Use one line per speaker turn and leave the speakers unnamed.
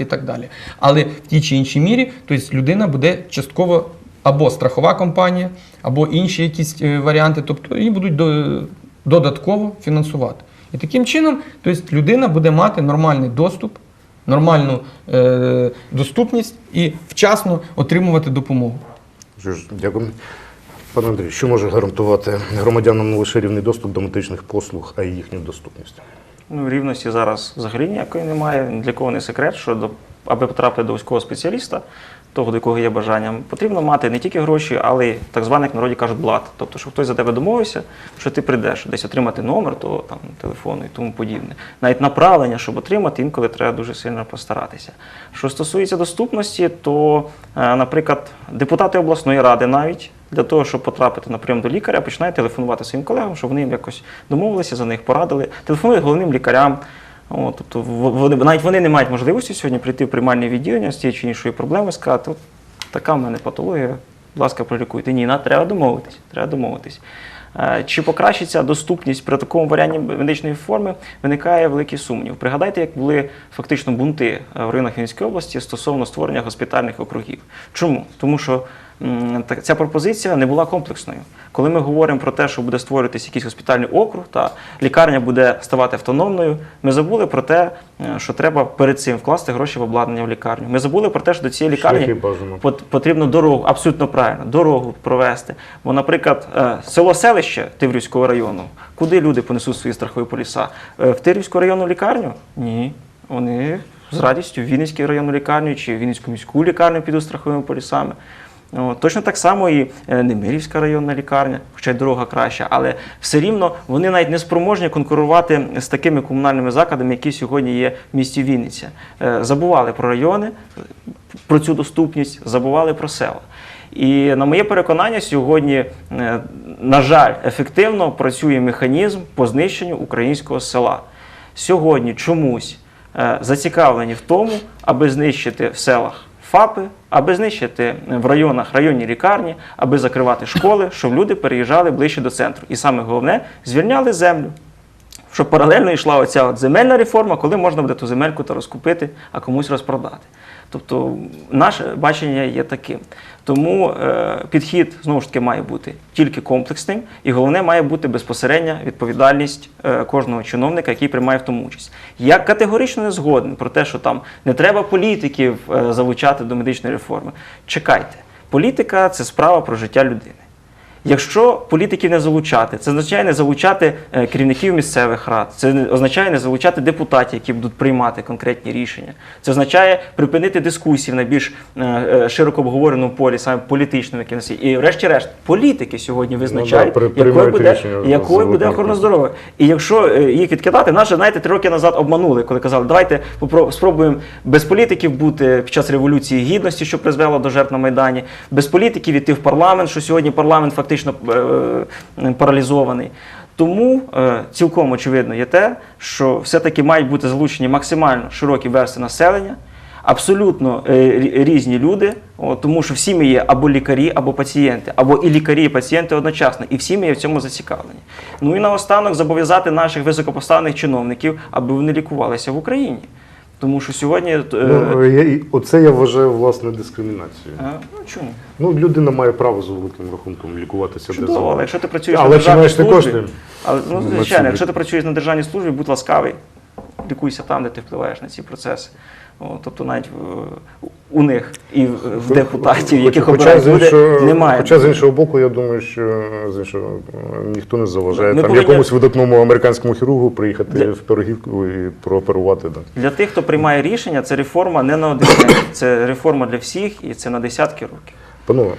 і так далі. Але в тій чи іншій мірі, тобто людина буде частково або страхова компанія, або інші якісь е, варіанти, тобто її будуть до- додатково фінансувати. І таким чином, тобто людина буде мати нормальний доступ, нормальну е, доступність і вчасно отримувати допомогу.
Дякую. Пане Андрій, що може гарантувати громадянам лише рівний доступ до медичних послуг, а й їхню доступність?
Ну, рівності зараз взагалі ніякої немає. Для кого не секрет, що до, аби потрапити до військового спеціаліста, того, до якого є бажання, потрібно мати не тільки гроші, але й так званий, як народі кажуть, блат. Тобто, щоб хтось за тебе домовився, що ти прийдеш десь отримати номер того там, телефону і тому подібне. Навіть направлення, щоб отримати, інколи треба дуже сильно постаратися. Що стосується доступності, то, е, наприклад, депутати обласної ради навіть для того, щоб потрапити на прийом до лікаря, починають телефонувати своїм колегам, щоб вони їм якось домовилися за них, порадили. Телефонують головним лікарям. О, тобто вони, навіть вони не мають можливості сьогодні прийти в приймальне відділення з тією чи іншою проблемою, сказати, от така в мене патологія, будь ласка, пролікуйте. Ні, на, треба домовитись. Треба домовитись. Е, Чи покращиться доступність при такому варіанті медичної форми, виникає великий сумнів. Пригадайте, як були фактично бунти е, в районах Вінницької області стосовно створення госпітальних округів. Чому? Тому що ця пропозиція не була комплексною. Коли ми говоримо про те, що буде створюватися якийсь госпітальний округ, та лікарня буде ставати автономною, ми забули про те, е, що треба перед цим вкласти гроші в обладнання в лікарню. Ми забули про те, що до цієї лікарні потрібно дорогу, абсолютно правильно, дорогу провести. Бо, наприклад, е, село селище Тиврівського району, куди люди понесуть свої страхові поліса? Е, В Тиврівську районну лікарню? Ні. Вони з радістю в Вінницький районну лікарню чи в Вінницьку міську лікарню підуть страховими полісами. Точно так само і е, Немирівська районна лікарня, хоча й дорога краща, але все рівно вони навіть не спроможні конкурувати з такими комунальними закладами, які сьогодні є в місті Вінниця. Е, Забували про райони, про цю доступність, забували про села. І на моє переконання, сьогодні, е, на жаль, ефективно працює механізм по знищенню українського села. Сьогодні чомусь зацікавлені в тому, аби знищити в селах ФАПи, аби знищити в районах районні лікарні, аби закривати школи, щоб люди переїжджали ближче до центру. І саме головне, звільняли землю. Щоб паралельно йшла оця от земельна реформа, коли можна буде ту земельку та розкупити, а комусь розпродати. Тобто наше бачення є таким. Тому е, підхід знову ж таки має бути тільки комплексним, і головне має бути безпосередня відповідальність е, кожного чиновника, який приймає в тому участь. Я категорично не згоден про те, що там не треба політиків е, залучати до медичної реформи. Чекайте, політика це справа про життя людини. Якщо політиків не залучати, це означає не залучати е, керівників місцевих рад, це означає не залучати депутатів, які будуть приймати конкретні рішення. Це означає припинити дискусії в найбільш е, е, широко обговореному полі, саме політичному, є. І врешті-решт, політики сьогодні визначають,
при-
якою буде,
рішення
якою буде охорона здоров'я. І якщо їх відкидати, нас же, знаєте, три роки назад обманули, коли казали, давайте спробуємо без політиків бути під час революції гідності, що призвело до жертв на Майдані, без політиків іти в парламент, що сьогодні парламент фактично е, паралізований. Тому е, цілком очевидно є те, що все-таки мають бути залучені максимально широкі верстви населення, абсолютно е, різні люди, тому що всі ми є або лікарі, або пацієнти, або і лікарі, і пацієнти одночасно, і всі ми є в цьому зацікавлені. Ну і наостанок зобов'язати наших високопоставлених чиновників, аби вони лікувалися в Україні. Тому що сьогодні. е,
Ну, я, оце я вважаю власне дискримінацією.
А, ну чому?
Ну, людина має право за великим рахунком лікуватися де
Чудово, але якщо ти працюєш
Але
на державній службі, але ну, звичайно, якщо ти працюєш на державній службі, будь ласкавий, лікуйся там, де ти впливаєш на ці процеси. О, тобто навіть в, у них і в, в депутатів, яких
Хоча,
обирають
з
люди, немає.
хоча з іншого боку, я думаю, що з іншого е, ніхто не заважає
Ми
там
повинні-
якомусь видатному американському хірургу приїхати
Для-
в Пирогівку і прооперувати. Да.
Для тих, хто приймає рішення, це реформа не на один день, це реформа для всіх і це на десятки років.
Панове,